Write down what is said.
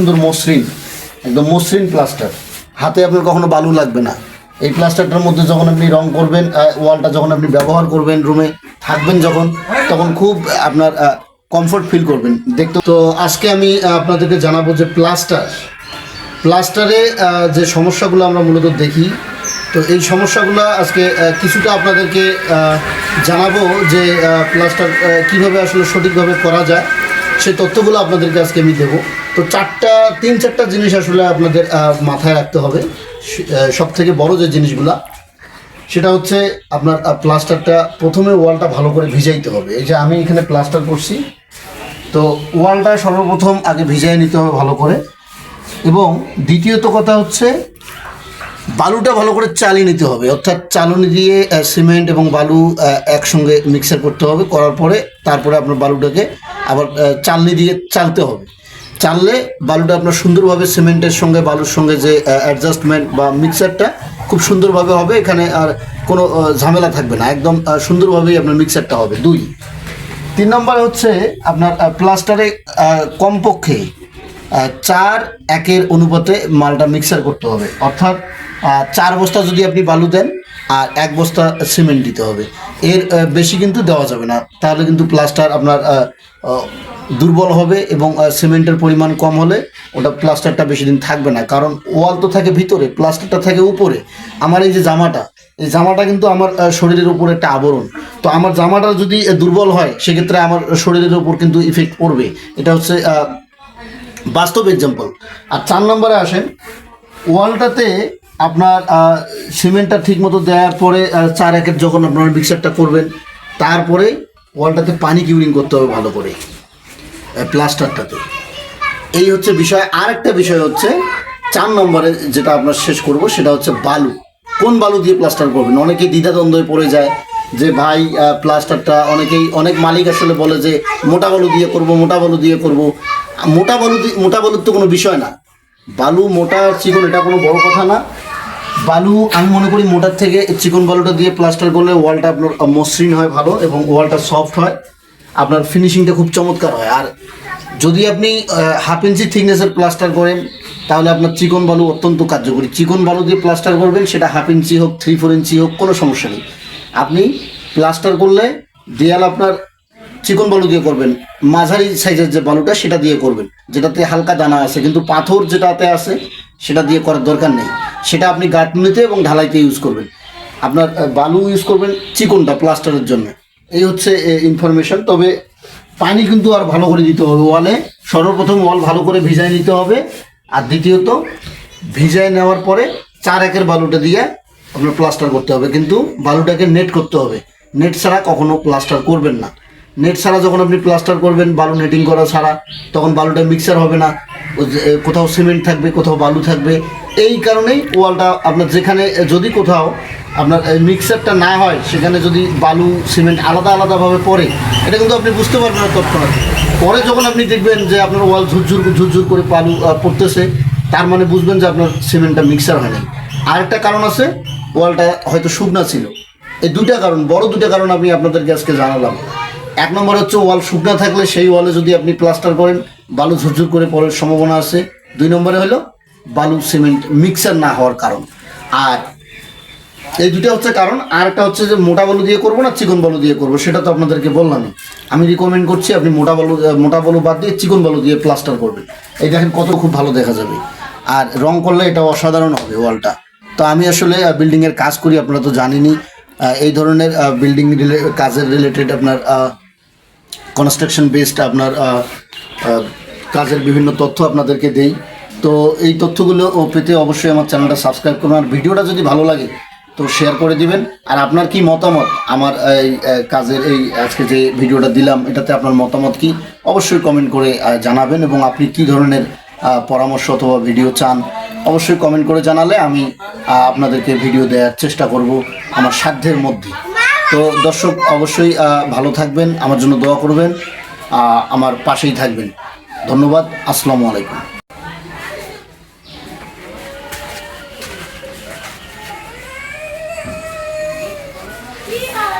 সুন্দর মসৃণ, একদম মসৃণ প্লাস্টার হাতে আপনার কখনো বালু লাগবে না। এই প্লাস্টারটার মধ্যে যখন আপনি রং করবেন ওয়ালটা যখন আপনি ব্যবহার করবেন রুমে থাকবেন যখন, তখন খুব আপনার কমফোর্ট ফিল করবেন। দেখতে তো আজকে আমি আপনাদেরকে জানাব যে প্লাস্টার প্লাস্টারে যে সমস্যাগুলো আমরা মূলত দেখি, তো এই সমস্যাগুলো আজকে কিছুটা আপনাদেরকে জানাব যে প্লাস্টার কীভাবে আসলে সঠিকভাবে করা যায়, সেই তথ্যগুলো আপনাদেরকে আজকে আমি দেবো। তো চারটা, তিন, চারটা জিনিস আসলে আপনাদের মাথায় রাখতে হবে। সব থেকে বড় যে জিনিসগুলা, সেটা হচ্ছে আপনার প্লাস্টারটা প্রথমে ওয়ালটা ভালো করে ভিজাইতে হবে। এই যে আমি এখানে প্লাস্টার করছি, তো ওয়ালটা সর্বপ্রথম আগে ভিজাই নিতে হবে ভালো করে। এবং দ্বিতীয়ত কথা হচ্ছে, বালুটা ভালো করে চালিয়ে নিতে হবে। অর্থাৎ চালনি দিয়ে সিমেন্ট এবং বালু একসঙ্গে মিক্সার করতে হবে। করার পরে তারপরে আপনার বালুটাকে আবার চালনি দিয়ে চালতে হবে। চাললে বালুটা আপনার সুন্দরভাবে সিমেন্টের সঙ্গে, বালুর সঙ্গে যে অ্যাডজাস্টমেন্ট বা মিক্সারটা খুব সুন্দরভাবে হবে। এখানে আর কোনো ঝামেলা থাকবে না। একদম সুন্দরভাবেই আপনার মিক্সারটা হবে। দুই। তিন নম্বর হচ্ছে আপনার প্লাস্টারে কমপক্ষে চার একের অনুপাতে মালটা মিক্সার করতে হবে। অর্থাৎ চার বস্তা যদি আপনি বালু দেন আর এক বস্তা সিমেন্ট দিতে হবে। এর বেশি কিন্তু দেওয়া যাবে না। তাহলে কিন্তু প্লাস্টার আপনার দুর্বল হবে এবং সিমেন্টের পরিমাণ কম হলে ওটা প্লাস্টারটা বেশি দিন থাকবে না। কারণ ওয়াল তো থাকে ভিতরে, প্লাস্টারটা থাকে উপরে। আমার এই যে জামাটা, এই জামাটা কিন্তু আমার শরীরের উপর একটা আবরণ। তো আমার জামাটা যদি দুর্বল হয়, সেক্ষেত্রে আমার শরীরের উপর কিন্তু ইফেক্ট পড়বে। এটা হচ্ছে বাস্তব এক্সাম্পল আর চার নম্বরে আসেন, ওয়ালটাতে আপনার সিমেন্টটা ঠিক মতো দেওয়ার পরে চার একের যখন আপনার মিক্সারটা করবেন, তারপরে ওয়ালটাতে পানি কিউরিং করতে হবে ভালো করে প্লাস্টারটাতে এই হচ্ছে বিষয়। আর একটা বিষয় হচ্ছে, চার নম্বরে যেটা আপনার শেষ করব, সেটা হচ্ছে বালু। কোন বালু দিয়ে প্লাস্টার করবেন? অনেকেই দ্বিধাদ্বন্দ্বে পড়ে যায় যে, ভাই প্লাস্টারটা অনেকেই, অনেক মালিক আসলে বলে যে, মোটা বালু দিয়ে করব, মোটা বালু দিয়ে করব। মোটা বালু মোটা বালুর তো কোনো বিষয় না। বালু মোটা চিকন, এটা কোনো বড় কথা না। বালু, আমি মনে করি মোটার থেকে চিকন বালুটা দিয়ে প্লাস্টার করলে ওয়ালটা আপনার মসৃণ হয় ভালো এবং ওয়ালটা সফট হয়। আপনার ফিনিশিংটা খুব চমৎকার হয়। আর যদি আপনি হাফ ইঞ্চি থিকনেসের প্লাস্টার করেন, তাহলে আপনার চিকন বালু অত্যন্ত কার্যকরী। চিকন বালু দিয়ে প্লাস্টার করবেন, সেটা হাফ ইঞ্চি হোক থ্রি ফোর ইঞ্চি হোক, কোনো সমস্যা নেই। আপনি প্লাস্টার করলে দেয়াল আপনার চিকন বালু দিয়ে করবেন। মাঝারি সাইজের যে বালুটা, সেটা দিয়ে করবেন। যেটাতে হালকা দানা আছে, কিন্তু পাথর যেটাতে আছে, সেটা দিয়ে করার দরকার নেই। সেটা আপনি গাঁথনিতে এবং ঢালাইতে ইউজ করবেন। আপনার বালু ইউজ করবেন চিকনটা প্লাস্টারের জন্য। এই হচ্ছে ইনফরমেশন তবে পানি কিন্তু আর ভালো করে দিতে হবে। ওয়ালে সর্বপ্রথম ওয়াল ভালো করে ভিজাই নিতে হবে। আর দ্বিতীয়ত ভিজাই নেওয়ার পরে চার একের বালুটা দিয়ে আপনার প্লাস্টার করতে হবে। কিন্তু বালুটাকে নেট করতে হবে। নেট ছাড়া কখনো প্লাস্টার করবেন না। নেট ছাড়া যখন আপনি প্লাস্টার করবেন, বালু নেটিং করা ছাড়া, তখন বালুটা মিক্সার হবে না। কোথাও সিমেন্ট থাকবে, কোথাও বালু থাকবে, এই কারণেই ওয়ালটা আপনার যেখানে যদি কোথাও আপনার মিক্সারটা না হয়, সেখানে যদি বালু, সিমেন্ট আলাদা আলাদাভাবে পড়ে, এটা কিন্তু আপনি বুঝতে পারবেন না তৎক্ষণাৎ। পরে যখন আপনি দেখবেন যে আপনার ওয়াল ঝুরঝুর ঝুরঝুর করে বালু পড়তেছে, তার মানে বুঝবেন যে আপনার সিমেন্টটা মিক্সার হয় নাই। আরেকটা কারণ আছে, ওয়ালটা হয়তো শুকনা ছিল। এই দুটা কারণ, বড় দুটা কারণ আমি আপনাদেরকে আজকে জানালাম। এক নম্বর হচ্ছে ওয়াল শুকনা থাকলে সেই ওয়ালে যদি আপনি প্লাস্টার করেন বালু ঝুরঝুর করে পড়ার সম্ভাবনা আছে। দুই নম্বরে হলো বালু সিমেন্ট মিক্সার না হওয়ার কারণ। আর এই দুটো হচ্ছে কারণ। আর একটা হচ্ছে যে মোটা বালু দিয়ে করব না, চিকন বালু দিয়ে করব, সেটা তো আপনাদেরকে বললামই। আমি রিকমেন্ড করছি আপনি মোটা বালু মোটা বালু বাদ দিয়ে চিকন বালু দিয়ে প্লাস্টার করবেন। এই দেখেন কত খুব ভালো দেখা যাবে। আর রং করলে এটা অসাধারণ হবে ওয়ালটা। তো আমি আসলে বিল্ডিংয়ের কাজ করি, আপনারা তো জানেনই। এই ধরনের বিল্ডিং কাজের রিলেটেড আপনার কনস্ট্রাকশন বেসড আপনার কাজের বিভিন্ন তথ্য আপনাদেরকে দেই। তো এই তথ্যগুলো পেতে অবশ্যই আমার চ্যানেলটা সাবস্ক্রাইব করুন। আর ভিডিওটা যদি ভালো লাগে, তো শেয়ার করে দিবেন। আর আপনার কি মতামত? আমার এই কাজের এই, আজকে যে ভিডিওটা দিলাম, এটাতে আপনার মতামত কি? অবশ্যই কমেন্ট করে জানাবেন এবং আপনি কি ধরনের পরামর্শ অথবা ভিডিও চান, অবশ্যই কমেন্ট করে জানালে আমি আপনাদেরকে ভিডিও দেওয়ার চেষ্টা করব আমার সাধ্যের মধ্যে। তো দর্শক, অবশ্যই ভালো থাকবেন, আমার জন্য দোয়া করবেন আমার পাশেই থাকবেন। धन्यवाद असलम Yeah.